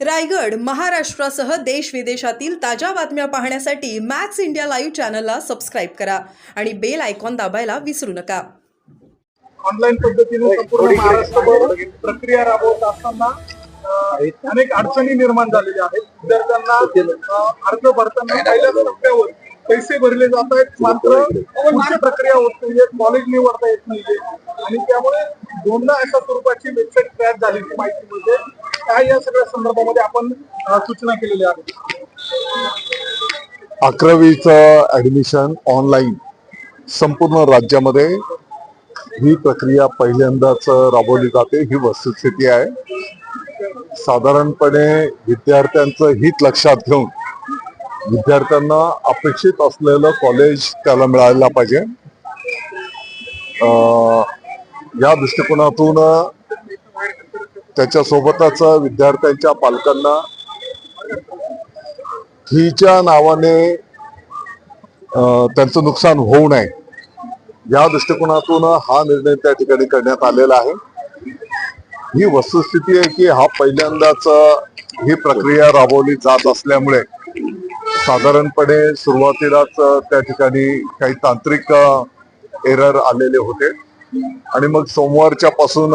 रायगड महाराष्ट्रासह देश विदेशातील ताज्या बातम्या पाहण्यासाठी मॅक्स इंडिया लाईव्ह चॅनलला सबस्क्राईब करा आणि बेल आयकॉन दाबायला विसरू नका. ऑनलाईन पद्धतीने संपूर्ण महाराष्ट्रभर प्रक्रिया राबवत असताना अनेक अडचणी निर्माण झालेल्या आहेत. विद्यार्थ्यांना अर्ज भरताना पहिल्याच टप्प्यावर पैसे भरले जात आहेत मात्र पुढची प्रक्रिया होत नाहीये कॉलेज निवडता येत नाहीये. आणि त्यामुळे दोनदा अशा स्वरूपाची वेबसाईट तयार झालेली माहिती मिळते. काय या सगळ्या संदर्भामध्ये आपण सूचना केलेल्या आहेत. अकरावीचं ऍडमिशन ऑनलाईन संपूर्ण राज्यामध्ये ही प्रक्रिया पहिल्यांदाच राबवली जाते. ही वस्तुस्थिती आहे. साधारणपणे विद्यार्थ्यांचं हित लक्षात घेऊन विद्यार्थ्यांना अपेक्षित असलेलं कॉलेज त्याला मिळायला पाहिजे. अं, या दृष्टिकोनातून त्याच्यासोबतच विद्यार्थ्यांच्या पालकांना फीच्या नावाने त्यांचं नुकसान होऊ नये. या दृष्टिकोनातून हा निर्णय त्या ठिकाणी करण्यात आलेला आहे. ही वस्तुस्थिती आहे की हा पहिल्यांदाच ही प्रक्रिया राबवली जात असल्यामुळे साधारणपणे सुरुवातीलाच त्या ठिकाणी काही तांत्रिक एरर आलेले होते. आणि मग सोमवारच्या पासून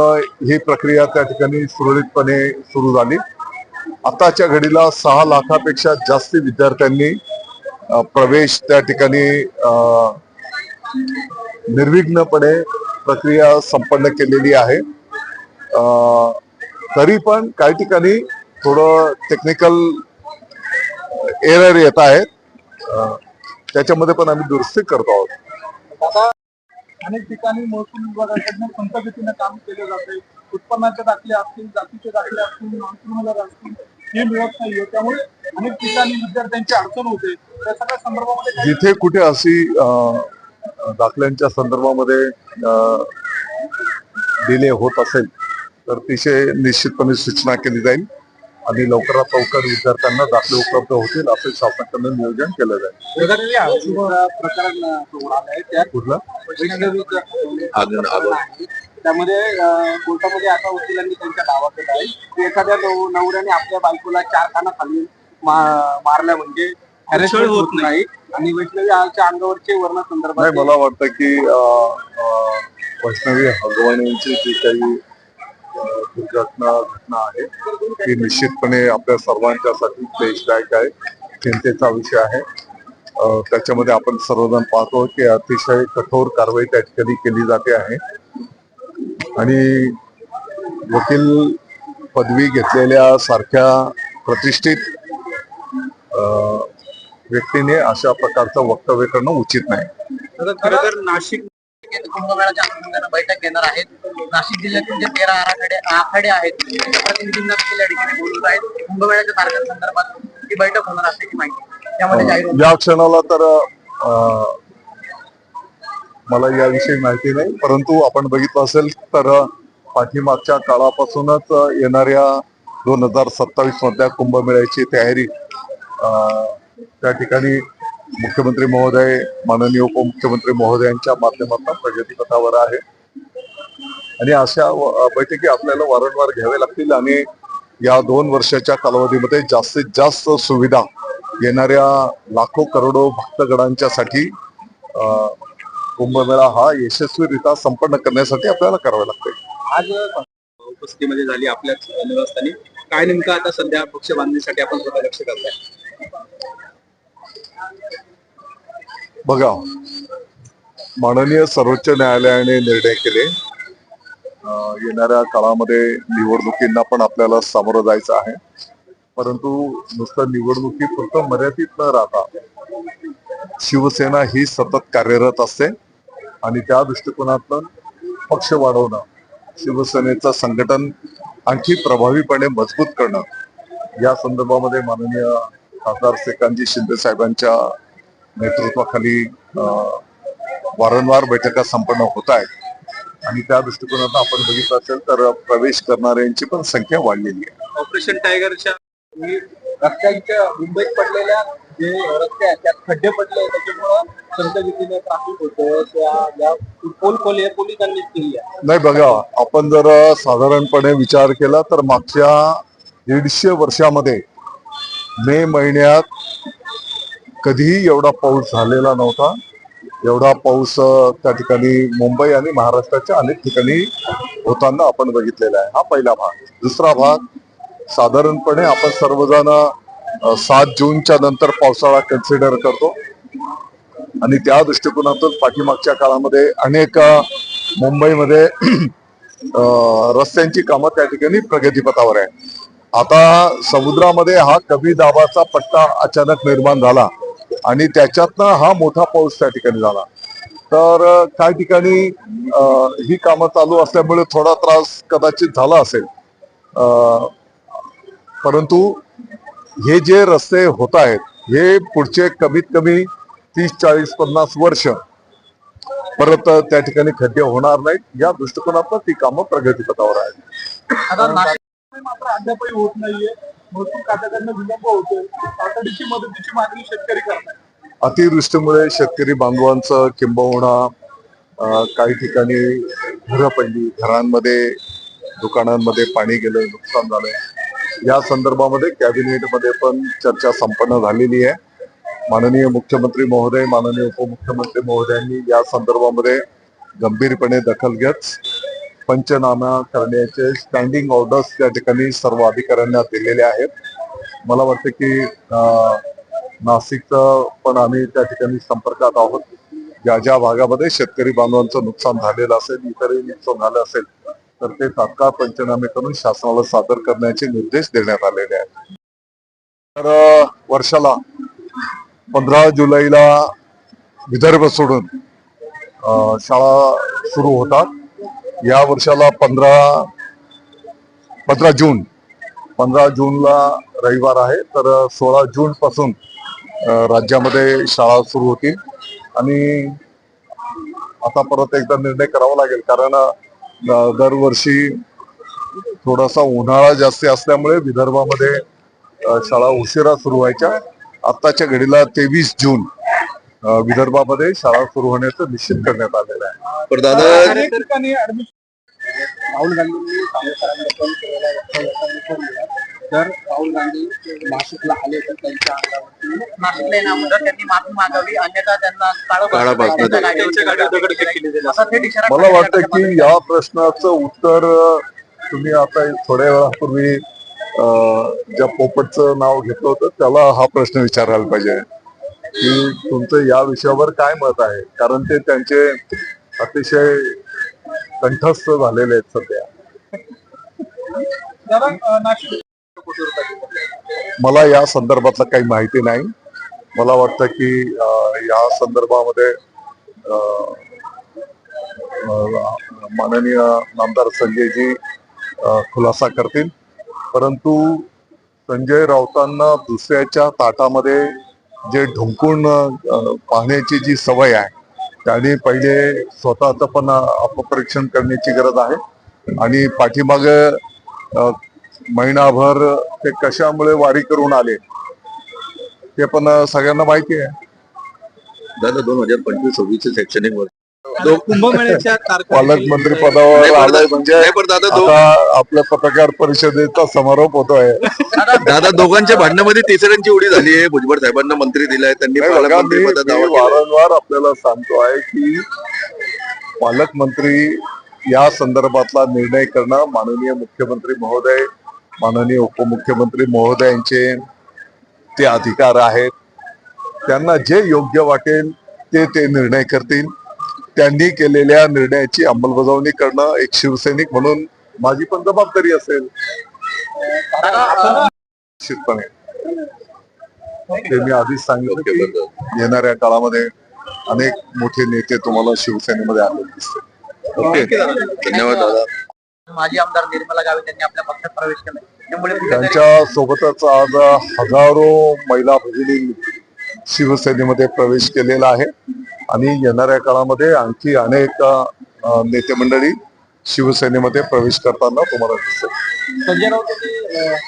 ही प्रक्रिया त्या ठिकाणी सुरळीतपणे सुरू झाली. आताच्या घडीला सहा लाखापेक्षा जास्ती विद्यार्थ्यांनी प्रवेश त्या ठिकाणी निर्विघ्नपणे प्रक्रिया संपन्न केलेली आहे. तरी पण काही ठिकाणी थोडं टेक्निकल एरर येत आहेत. त्याच्यामध्ये पण आम्ही दुरुस्ती करतो आहोत. आता अनेक ठिकाणी महसूल विभागाकडनं संतगतीनं काम केलं जाते उत्पन्नाचे दाखले असतील जातीचे दाखले असतील नॉन क्रिमिनल असतील हे मिळत नाहीये. त्यामुळे अनेक ठिकाणी विद्यार्थ्यांची अडचण होते. त्या सगळ्या संदर्भामध्ये जिथे कुठे अशी दाखल्यांच्या संदर्भामध्ये डिले होत असेल तर अतिशय निश्चितपणे सूचना केली जाईल. आणि लवकरात लवकर विद्यार्थ्यांना दाखले उपलब्ध होतील असे शासनाकडनं नियोजन केलं जाईल. कुठलं? वैष्णवीचं त्यामध्ये कोर्टामध्ये आता वकिलांनी त्यांच्या दावा केला आहे की एखाद्या नव- नवऱ्याने आपल्या बायकोला चार खाना खाली मारल्या म्हणजे harassment होत नाही. आणि वैष्णवी आच्या अंगावरचे वर्ण संदर्भात मला वाटतं की वैष्णवी हगवण्याची जी काही दुर्घटना घटना आहे. ती निश्चितपणे आपल्या सर्वांच्यासाठी क्लेशदायक आहे. चिंतेचा विषय आहे. त्याच्यामध्ये आपण सर्वजण पाहतो की अतिशय कठोर कारवाई त्या ठिकाणी केली जाते आहे. आणि वकील पदवी घेतलेल्या सारख्या प्रतिष्ठित व्यक्तीने अशा प्रकारचं वक्तव्य करणं उचित नाही. खरं तर नाशिक बैठक घेणार आहेत. नाशिक जिल्ह्यातील जे तेरा आराखडे आखाडे आहेत प्रतिनिधींना देखील या ठिकाणी बोलवत आहेत कुंभमेळ्याच्या तारखांसंदर्भात ही बैठक होणार असल्याची माहिती त्यामध्ये जाहीर होतं. या क्षणाला तर मला याविषयी माहिती नाही परंतु आपण बघितलं असेल तर पाठीमागच्या काळापासूनच येणाऱ्या दोन हजार सत्तावीस मधल्या कुंभमेळ्याची तयारी त्या ठिकाणी मुख्यमंत्री महोदय माननीय उपमुख्यमंत्री महोदयांच्या माध्यमातून प्रगतीपथावर आहे. आणि अशा बैठकी आपल्याला वारंवार घ्याव्या लागतील आणि या दोन वर्षाच्या कालावधीमध्ये जास्तीत जास्त सुविधा येणाऱ्या लाखो करोडो भक्तगणांच्यासाठी कुंभमेळा हा यशस्वीरित्या संपन्न करण्यासाठी आपल्याला करावं लागते. आज उपस्थितीमध्ये झाली आपल्याच निवासस्थानी. काय नेमकं आता सध्या पक्ष बांधणीसाठी आपण स्वतः लक्ष करताय? बघा माननीय सर्वोच्च न्यायालयाने निर्णय केले येणाऱ्या काळामध्ये निवडणुकींना पण आपल्याला सामोरं जायचं आहे. परंतु नुसतं निवडणुकी फक्त मर्यादित न राहता शिवसेना ही सतत कार्यरत असते आणि त्या दृष्टिकोनातून पक्ष वाढवणं शिवसेनेचं संघटन आणखी प्रभावीपणे मजबूत करणं या संदर्भामध्ये माननीय खासदार शेखांजी शिंदे साहेबांच्या नेतृत्वाखाली वारंवार बैठका संपन्न होत आहेत. आणि त्या दृष्टिकोनातून आपण बघितलं असेल तर प्रवेश करणाऱ्यांची पण संख्या वाढलेली आहे. ऑपरेशन टायगरच्या रस्त्यांच्या मुंबईत पडलेल्या जे रस्ते आहेत त्यात खड्डे पडले त्याच्यामुळं संतगतीने ट्रॅफिक होतं. पोल हे पोलिसांनीच केली आहे. नाही बघा आपण जर साधारणपणे विचार केला तर मागच्या दीडशे वर्षामध्ये मे महिन्यात कधीही एवढा पाऊस झालेला नव्हता. एवढा पाऊस त्या ठिकाणी मुंबई आणि महाराष्ट्राच्या अनेक ठिकाणी होताना आपण बघितलेला आहे. हा पहिला भाग. दुसरा भाग साधारणपणे आपण सर्वजण सात जूनच्या नंतर पावसाळा कन्सिडर करतो. आणि त्या दृष्टिकोनातून पाठीमागच्या काळामध्ये अनेक मुंबईमध्ये रस्त्यांची कामं त्या ठिकाणी प्रगतीपथावर आहे आता समुद्रामध्ये हा कमी दाबाचा पट्टा अचानक निर्माण झाला. आणि त्याच्यातनं हा मोठा पाऊस त्या ठिकाणी झाला. तर अ, काही ठिकाणी ही कामं चालू असल्यामुळे थोडा त्रास कदाचित झाला असेल. परंतु हे जे रस्ते होत आहेत हे पुढचे कमीत कमी तीस चाळीस पन्नास वर्ष परत त्या ठिकाणी खड्डे होणार नाहीत. या दृष्टिकोनातून ती कामं प्रगतीपथावर आहेत. आता नाशिक विलंब होतोय. तातडीची मदतीची मागणी शेतकरी करतात अतिवृष्टीमुळे शेतकरी बांधवांचं किंबहुना काही ठिकाणी घरं पडली. घरांमध्ये दुकानांमध्ये पाणी गेलं नुकसान झालं. या संदर्भामध्ये कॅबिनेटमध्ये पण चर्चा संपन्न झालेली आहे. माननीय मुख्यमंत्री महोदय माननीय उपमुख्यमंत्री महोदयांनी या संदर्भामध्ये गंभीरपणे दखल घेत पंचनामा करण्याचे स्टँडिंग ऑर्डर्स त्या ठिकाणी सर्व अधिकाऱ्यांना दिलेले आहेत. मला वाटतं की नाशिकचं पण आम्ही त्या ठिकाणी संपर्कात आहोत. ज्या ज्या भागामध्ये शेतकरी बांधवांचं नुकसान झालेलं असेल इतरही नुकसान झालं असेल तर ते तात्काळ पंचनामे करून शासनाला सादर करण्याचे निर्देश देण्यात आलेले आहेत. तर वर्षाला पंधरा जुलैला विदर्भ सोडून शाळा सुरू होतात. या वर्षाला पंधरा पंधरा जून पंधरा जूनला रविवार आहे. तर सोळा जून पासून अ, राज्यामध्ये शाळा सुरू होतील. आणि आता परत एकदा निर्णय करावा लागेल. कारण दरवर्षी थोडासा उन्हाळा जास्ती असल्यामुळे विदर्भामध्ये शाळा उशिरा सुरू व्हायच्या. आत्ताच्या घडीला तेवीस जून विदर्भामध्ये शाळा सुरू होण्याचं निश्चित करण्यात आलेलं आहे. राहुल गांधींनी केलेल्या वक्तव्याचा केला. जर राहुल गांधी नाशिकला आले तर त्यांच्या नाशिकला त्यांनी माफी मागावी अन्यथा त्यांना मला वाटतं की या प्रश्नाचं उत्तर तुम्ही आता थोड्या वेळापूर्वी अ, ज्या पोपटचं नाव घेतलं होतं त्याला हा प्रश्न विचारायला पाहिजे. की तुमचं या विषयावर काय मत आहे? कारण ते त्यांचे अतिशय कंठस्थ झालेले आहेत सध्या. मला या संदर्भातलं काही माहिती नाही. मला वाटतं की या संदर्भामध्ये माननीय नामदार संजयजी खुलासा करतील. परंतु संजय राऊतांना दुसऱ्याच्या ताटामध्ये जे ढुंकून पाहण्याची जी सवय आहे त्याने पहिले स्वतःचं पण अपपरीक्षण करण्याची गरज आहे. आणि पाठीमाग महिनाभर ते कशामुळे वारी करून आले ते पण सगळ्यांना माहिती आहे. दादा दोन हजार पंचवीस सव्वीस शैक्षणिक वर्ष कुंभमेळ्याच्या पालकमंत्री पदावर आलाय दा- म्हणजे आपल्या पत्रकार परिषदेचा समारोप होतोय. दादा दोघांच्या भांडणामध्ये तिसऱ्यांची उडी झाली आहे. भुजबळ साहेबांना मंत्री दिलाय त्यांनी पालकमंत्री. वारंवार आपल्याला सांगतो आहे की पालकमंत्री या संदर्भातला निर्णय करणं माननीय मुख्यमंत्री महोदय माननीय उपमुख्यमंत्री महोदयांचे ते अधिकार आहेत. त्यांना जे योग्य वाटेल ते ते निर्णय करतील. त्यांनी केलेल्या निर्णयाची अंमलबजावणी करणं एक शिवसैनिक म्हणून माझी पण जबाबदारी असेल. निश्चितपणे. ते मी आधीच सांगितलं. येणाऱ्या काळामध्ये अनेक मोठे नेते तुम्हाला शिवसेनेमध्ये आलेले दिसतील. ओके. धन्यवाद दादा. माजी आमदार निर्मला गावित त्यांनी आपल्या पक्षात प्रवेश केला. त्यांच्या सोबतच आज हजारो महिला भगिनी शिवसेनेमध्ये प्रवेश केलेला आहे. आणि येणाऱ्या काळामध्ये आणखी अनेक नेते मंडळी शिवसेनेमध्ये प्रवेश करताना तुम्हाला दिसेल. संजय राऊत